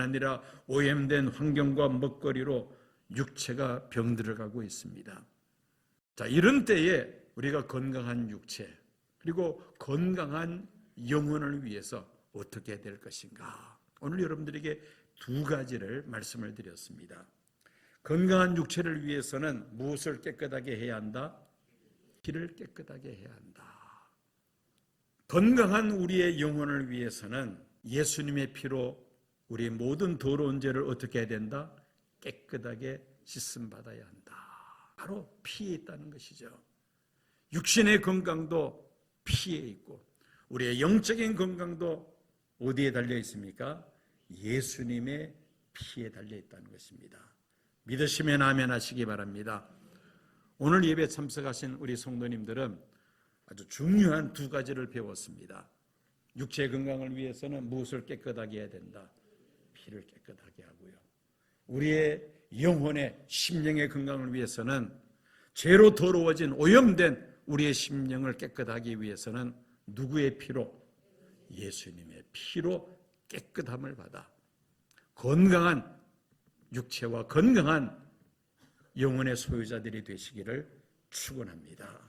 아니라 오염된 환경과 먹거리로 육체가 병들어 가고 있습니다. 자, 이런 때에 우리가 건강한 육체 그리고 건강한 영혼을 위해서 어떻게 해야 될 것인가? 오늘 여러분들에게 두 가지를 말씀을 드렸습니다. 건강한 육체를 위해서는 무엇을 깨끗하게 해야 한다? 피를 깨끗하게 해야 한다. 건강한 우리의 영혼을 위해서는 예수님의 피로 우리의 모든 더러운 죄를 어떻게 해야 된다? 깨끗하게 씻음 받아야 한다. 바로 피에 있다는 것이죠. 육신의 건강도 피에 있고 우리의 영적인 건강도 어디에 달려 있습니까? 예수님의 피에 달려 있다는 것입니다. 믿으시면 아멘 하시기 바랍니다. 오늘 예배 참석하신 우리 성도님들은 아주 중요한 두 가지를 배웠습니다. 육체 건강을 위해서는 무엇을 깨끗하게 해야 된다? 피를 깨끗하게 하고요. 우리의 영혼의 심령의 건강을 위해서는 죄로 더러워진 오염된 우리의 심령을 깨끗하기 위해서는 누구의 피로? 예수님의 피로 깨끗함을 받아 건강한 육체와 건강한 영혼의 소유자들이 되시기를 축원합니다.